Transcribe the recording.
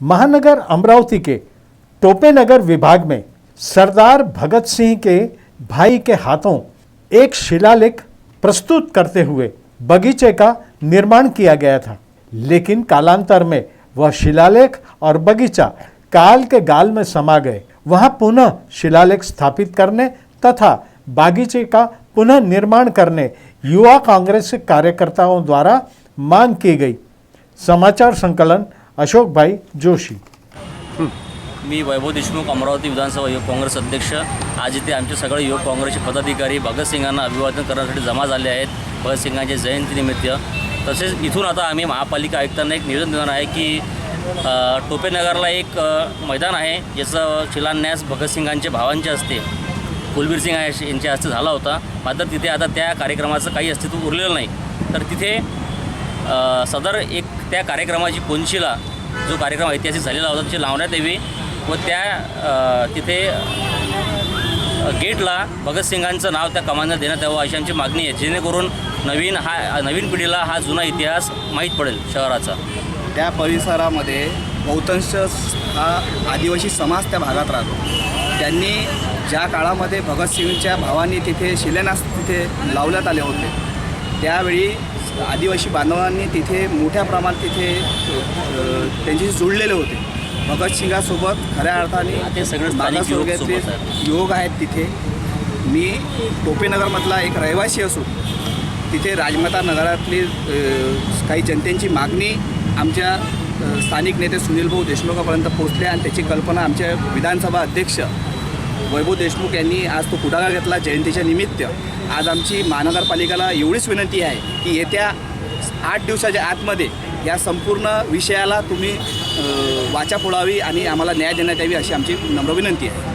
महानगर अमरावती के टोपेनगर विभाग में सरदार भगत सिंह के भाई के हाथों एक शिलालेख प्रस्तुत करते हुए बगीचे का निर्माण किया गया था। लेकिन कालांतर में वह शिलालेख और बगीचा काल के गाल में समा गए। वहाँ पुनः शिलालेख स्थापित करने तथा बागीचे का पुनः निर्माण करने युवा कांग्रेस कार्यकर्ताओं द्वारा मांग की गई। समाचार संकलन अशोक भाई जोशी. मी वैभव देशमुख अमरावती विधानसभा युवक काँग्रेस अध्यक्ष. आज इथे आमचे सगळे युवक काँग्रेसचे पदाधिकारी भगतसिंगांना अभिवादन करण्यासाठी जमा झाले आहेत. भगतसिंगांच्या जयंतीनिमित्त. तसेच इथून आता आम्ही महापालिका आयुक्तांना एक निवेदन देणार आहे की टोपेनगरला एक मैदान आहे. ज्याचं शिलान्यास भगतसिंगांचे भावांचे असते कुलबीर सिंग आहे- यांच्या हस्ते झाला होता. मात्र तिथे आता त्या कार्यक्रमाचं काही अस्तित्व उरलेलं नाही. तर तिथे सदर एक त्या कार्यक्रमाची कोनशिला जो कार्यक्रम ऐतिहासिक झालेला होता त्याची लावण्यात यावी व त्या तिथे गेटला भगतसिंगांचं नाव त्या कमांना देण्यात यावं अशी आमची मागणी आहे. जेणेकरून नवीन हा नवीन पिढीला हा जुना इतिहास माहीत पडेल शहराचा. त्या परिसरामध्ये बहुतांश हा आदिवासी समाज त्या भागात राहतो. त्यांनी ज्या काळामध्ये भगतसिंगच्या भावांनी तिथे शिलेनास तिथे लावण्यात आले होते त्यावेळी आदिवासी बांधवांनी तिथे मोठ्या प्रमाणात तिथे त्यांच्याशी जुळलेले होते भगतसिंगासोबत खऱ्या अर्थाने ते सगळे मागासवर्गीयातले सोबत आहेत. तिथे मी टोपेनगरमधला एक रहिवासी असून तिथे राजमाता नगरातली काही जनतेची मागणी आमच्या स्थानिक नेते सुनील भाऊ देशमुखापर्यंत पोहोचले आणि त्याची कल्पना आमचे विधानसभा अध्यक्ष वैभव देशमुख यांनी आज तो पुढाकार घेतला जयंतीच्या निमित्त. आज आमची महानगरपालिकेला एवढीच विनंती आहे की येत्या आठ दिवसाच्या आतमध्ये या संपूर्ण विषयाला तुम्ही वाचा फोडावी आणि आम्हाला न्याय देण्यात यावी अशी आमची नम्र विनंती आहे.